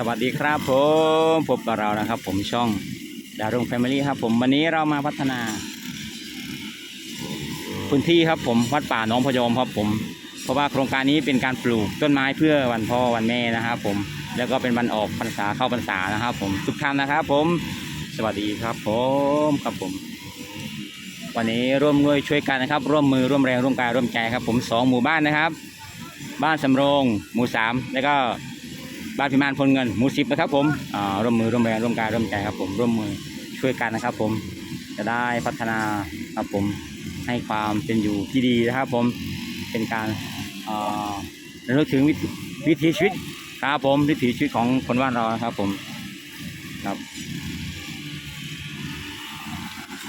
สวัสดีครับผมพบกับเรานะครับ ผมช่องดารุ่งแฟมิลี่ครับ ผมวันนี้เรามาพัฒนา พื้นที่ครับผมวัดป่าหนองพยอมครับผม เพราะว่าโครงการนี้เป็นการปลูกต้นไม้เพื่อวันพ่อวันแม่นะครับ ผมแล้วก็เป็นวันออกพรรษาเข้าพรรษานะครับ ผมทุกท่านนะครับ ผมสวัสดีครับ ผมครับผม วันนี้ร่วมด้วยช่วยกันนะครับ ร่วมมือร่วมแรงร่วมกายร่วมใจครับ ผมสองหมู่บ้านนะครับ บ้านสำโรง หมู่สามแล้วก็ บ้านพิมานพลเงินหมู่สิบนะครับผมร่วมมือร่วมแรงร่วมกายร่วมใจครับผมร่วมมือช่วยกันนะครับ ผมจะได้พัฒนาครับผมให้ความเป็นอยู่ที่ดีนะครับ ผมเป็นการระลึกถึงวิถีวิถีชีวิตครับผมวิถีชีวิตของคนบ้านเรานะครับ ผมครับ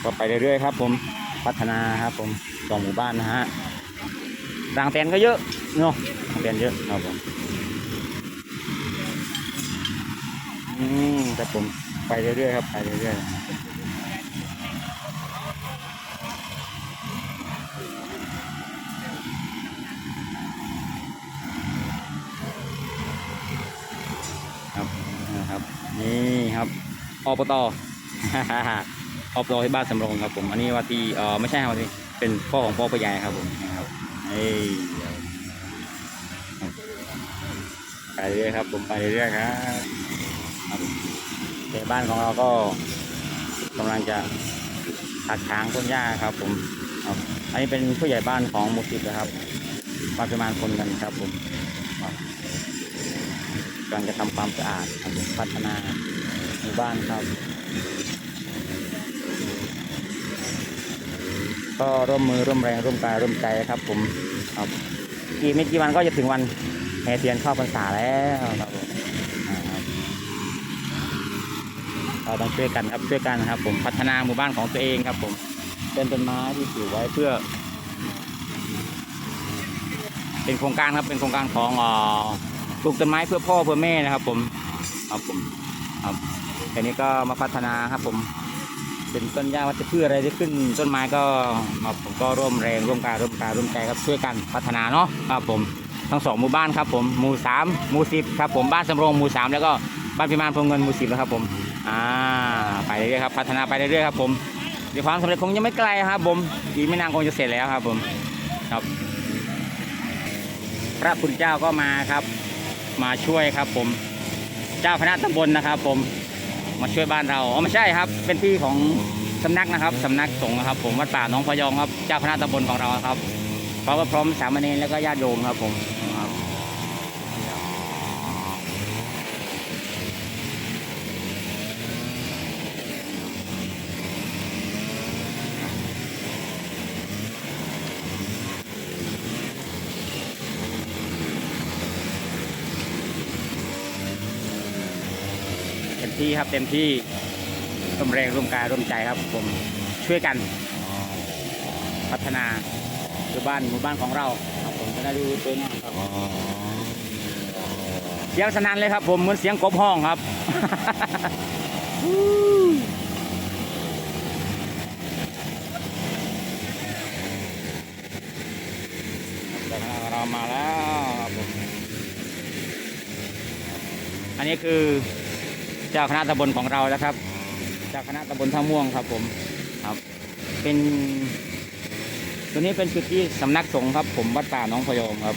ก็ไปเรื่อยๆครับ ผมพัฒนาครับ ผมสองหมู่บ้านนะฮะรางแตนก็เยอะเนาะรางแตนเยอะครับผม อืมครับผมไปเรื่อยๆครับไปเรื่อยๆครับนะครับนี่ครับอบตอบตที่บ้านสำโรงครับผมอันนี้ว่าที่เออไม่ใช่ครับที่เป็นพ่อของพ่อพยายครับผมนะครับเอ้ยไปเรื่อยครับผมไปเรื่อยครับ แต่บ้านของเราก็กำลังจะตัดถางต้นหญ้าครับ ผมครับอันนี้เป็นผู้ใหญ่บ้านของมุสิบนะครับประมาณคนกันครับผมกำลังจะทำความสะอาดพัฒนาหมู่บ้านครับ ก็ร่วมมือร่วมแรงร่วมกายร่วมใจครับ ผมครับอีกไม่กี่วันก็จะถึงวันแห่เทียนเข้าพรรษาแล้วครับผมอ่าครับ เราต้องช่วยกันครับช่วยกันครับ ผมพัฒนาหมู่บ้านของตัวเองครับ ผมเป็นต้นไม้ที่ปลูกไว้เพื่อ เป็นโครงการครับเป็นโครงการของปลูกต้นไม้เพื่อพ่อเพื่อแม่นะครับ ผมครับผมครับทีนี้ก็มาพัฒนาครับ ผม เป็นต้นหญ้าวัชพืชอะไรที่ขึ้นต้นไม้ก็ครับผมก็ร่วมแรงร่วมกายร่วมกายร่วมใจครับช่วยกันพัฒนาเนาะครับผมทั้งสองหมู่บ้านครับผมหมู่สามหมู่สิบครับผมบ้านสำโรงหมู่สามแล้วก็ บ้านพิมานพงเงินหมู่สิบนะครับผมอ่าไปเรื่อยๆครับพัฒนาไปเรื่อยๆครับผมเดี๋ยวความสำเร็จคงยังไม่ไกลครับผมอีกไม่นานคงจะเสร็จแล้วครับผมครับ พระคุณเจ้าก็มาครับ มาช่วยครับผมเจ้าคณะตำบลนะครับ ผมมาช่วยบ้านเราอ๋อไม่ใช่ครับ เป็นที่ของสำนักนะครับสำนักสงฆ์นะครับ ผมวัดป่าน้องพยองครับเจ้าคณะตำบลของเราครับพร้อมพร้อมสามเณรแล้วก็ญาติโยมครับผม ที่ครับเต็มที่ร่วมแรงร่วมกายร่วมใจครับ ผมช่วยกัน พัฒนาหมู่บ้านหมู่บ้านของเราครับผมจะได้ดูสวยงามครับเสียงสนั่นเลยครับ ผมเหมือนเสียงกบห้องครับเรามาแล้วครับผมอันนี้คือ เจ้าคณะตำบลของเรานะครับ เจ้าคณะตำบลท่าม่วงครับผมครับ เป็น ตัวนี้เป็นจุดที่สำนักสงฆ์ครับ ผมวัดป่าหน้องพะโยมครับ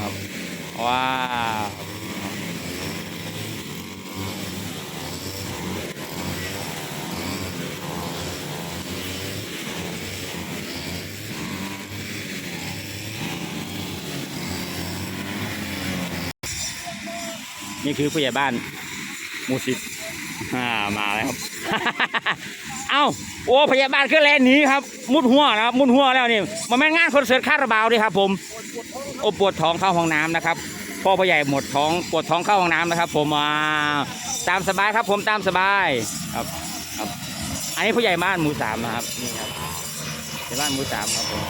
ครับว้าวนี่คือผู้ใหญ่บ้านหมูสิบ อ่ามาแล้วครับ เอ้าโอ้พยาบาลคือแลนหนีครับ มุดหัวนะครับมุดหัวแล้วนี่มันแม่นงานคอนเสิร์ตคาราบาวดิครับ ผมโอ้ปวดท้องเข้าห้องน้ำนะครับพ่อพ่อใหญ่หมดท้องปวดท้องเข้าห้องน้ำนะครับ ผมอ่าตามสบายครับ ผมตามสบายครับครับ อันนี้ผู้ใหญ่บ้านหมู่สามนะครับนี่ครับผู้ใหญ่บ้านหมู่สามครับผม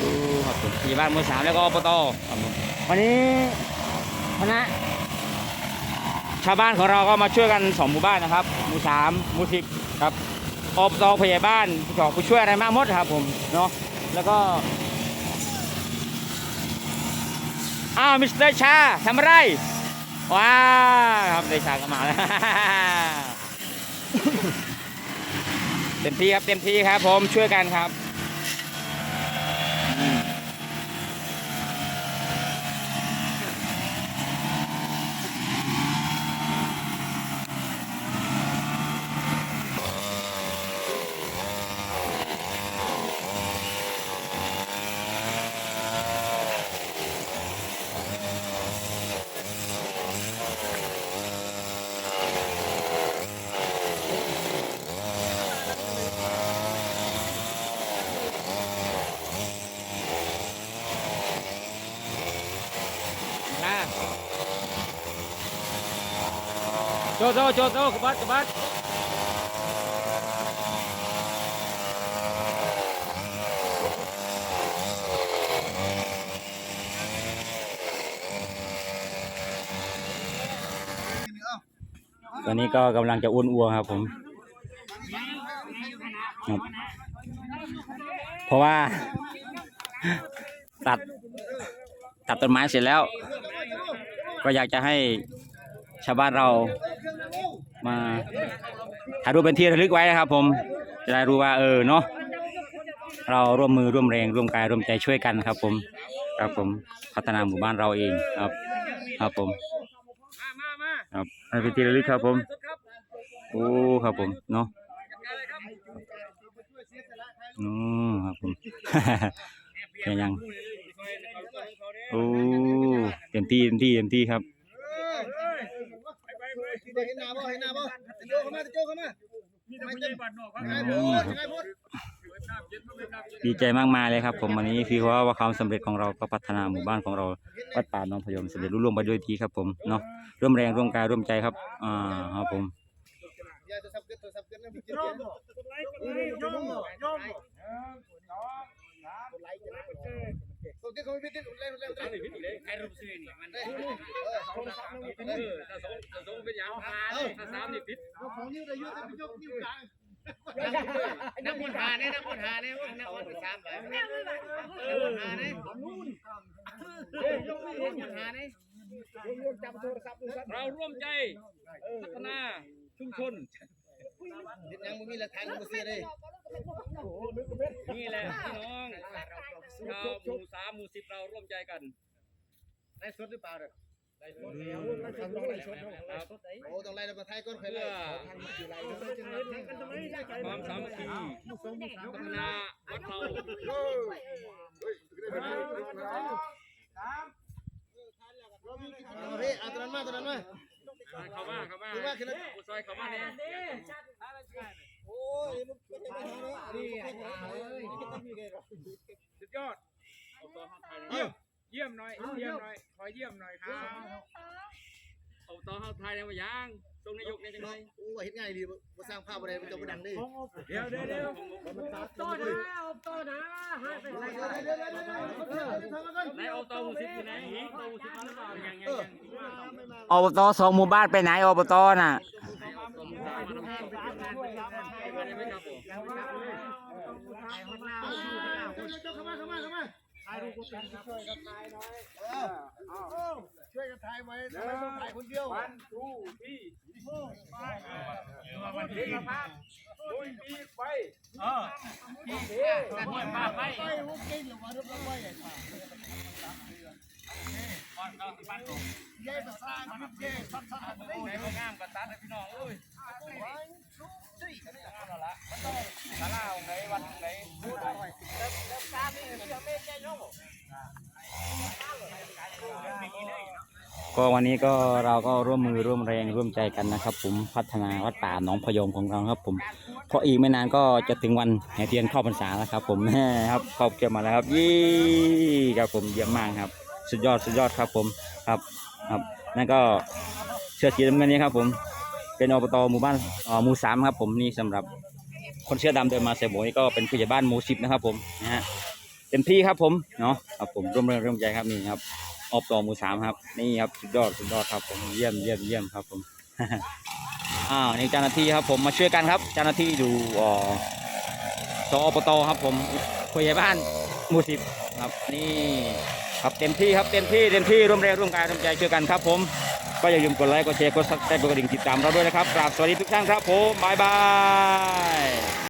ดูครับผมผู้ใหญ่บ้านหมู่สามแล้วก็อบตครับผมวันนี้คณะ ชาวบ้านของเราก็มาช่วยกันสองหมู่บ้านนะครับ หมู่สามหมู่สิบครับอบตผู้ใหญ่บ้านผู้ชอบผู้ช่วยอะไรมากหมดครับ ผมเนาะแล้วก็อ้าวมิสเตอร์ชาทำอะไรว้าครับเดชาก็มาแล้วเต็มที่ครับเต็มที่ครับ ผมช่วยกันครับอืมนะ โจโจโจโจกบัดกบัดตอนนี้ก็กำลังจะอ้วนอัวครับผมครับเพราะว่า ตัด ตัดต้นไม้เสร็จแล้ว ก็อยากจะให้ ชาวบ้านเรามาถ่ายรูปเป็นที่ระลึกไว้นะครับ ผมจะได้รู้ว่าเออเนาะเราร่วมมือร่วมแรงร่วมกายร่วมใจช่วยกันครับ ผมครับผมพัฒนาหมู่บ้านเราเองครับ ครับผมครับให้เป็นที่ระลึกครับผมโอ้ครับผมเนาะอืมครับผมแค่ยังโอ้เต็มที่เต็มที่เต็มที่ครับ เห็นหน้าบ่เห็นหน้าบ่โจเข้ามาโจเข้ามา อืมดีใจมากมายเลยครับผมวันนี้คือว่าว่าความสำเร็จของเราก็พัฒนาหมู่บ้านของเราวัดป่าหน้องพยมสำเร็จรุ่ร่วงไปด้วยทีครับผมเนาะร่วมแรงร่วมกายร่วมใจครับอ่าครับผมอย่าโทรศัพท์เกินโทรศัพท์เกินนะมี เกียรติโอเคเขาไม่พิจารณาเร็วเร็วเร็วใครรู้สึกนี่มันได้โทรศัพท์มันเป็นเองถ้าสองเป็นยาวหาเลยถ้าสามนี่พิษของนิ้วได้ยุ่งแต่ไปยกนิ้วกลางนักบอลหาเนี่ยนักบอลหาเนี่ยนักบอลสามเลยนักบอลหาเนี่ยนักบอลหาเนี่ยเราร่วมใจพัฒนาชุมชน ยังไม่มีหลักฐานมาเสียเลยนี่แหละพี่น้องชาวหมู่สามหมู่สิบเราร่วมใจกันได้สดหรือเปล่าเนี่ยครับโอ้ต้องไล่เรามาไทยก่อนใครเพื่ไล่อความสามัคคีพัฒนาวัดเราเฮ้ยเอาตัวนั้นมาตัวนั้นมาเข้ามาเข้ามาดูว่าขึ้นแล้วผู้ซอยเข้ามาเนี่ย โอ้ยมันเป็นยังไงเนี่ยสุดยอดเยี่ยมเยี่ยมหน่อยเยี่ยมหน่อยขอเยี่ยมหน่อยครับเอาต่อเข้าไทยแล้วมายังทรงนายกเนี่ยจังไงโอ้เห็นง่ายดีมาสร้างภาพอะไรมันจะมาดังดิเดี๋ยวเดี๋ยวเดี๋ยวต่อนะต่อนะฮะเดี๋ยวเดี๋ยวเดี๋ยวเดี๋ยวเดี๋ยวไหนเอาต่อหมู่สิบอยู่ไหนต่อหมู่สิบมาหรือเปล่ายังยังยังอบตสองหมู่บ้านไปไหนอบตน่ะ เข้ามาเข้ามาเข้ามาช่วยกันถ่ายไว้ทำไมต้องถ่ายคนเดียววันทูที่วันทีภาพลุยปีไปเออที่ห้วยภาพไปไปพวกเก่งหรือว่าเรื่องอะไรยายภาษาอังกฤษเก่งภาษาอังกฤษในโรงงานกระตัดให้พี่น้องเอ้ย สาราไหนวัดไหนพูดหน่อยก็วันนี้ก็เราก็ร่วมมือร่วมแรงร่วมใจกันนะครับ ผมพัฒนาวัดป่าหนองพยมของเราครับ ผมเพราะอีกไม่นานก็จะถึงวันแห่เทียนเข้าพรรษาแล้วครับ ผมแม่ครับครอบเกี่ยวมาแล้วครับยี่ครับผมเยี่ยมมากครับ สุดยอดสุดยอดครับ ผมครับครับนั่นก็เชือกสีน้ำเงินนี้ครับ ผม เป็นอบตหมู่บ้านหมู่สามครับผมนี่สำหรับคนเสื้อดำเดินมาเสียโบยก็เป็นผู้ใหญ่บ้านหมู่สิบนะครับผมนะฮะเต็มที่ครับผมเนาะครับผมร่วมแรงร่วมใจครับนี่ครับอบตหมู่สามครับนี่ครับสุดยอดสุดยอดครับผมเยี่ยมเยี่ยมเยี่ยมครับผมอ้าวนี่เจ้าหน้าที่ครับผมมาช่วยกันครับเจ้าหน้าที่ดูอ่อสอบตครับผมผู้ใหญ่บ้านหมู่สิบครับนี่ครับเต็มที่ครับเต็มที่เต็มที่ร่วมแรงร่วมกายร่วมใจช่วยกันครับผม ก็อย่าลืมกดไลค์กดแชร์กดซับสไครต์กดกระดิ่งติดตามเราด้วยนะครับกราบสวัสดีทุกท่านครับผมบายบาย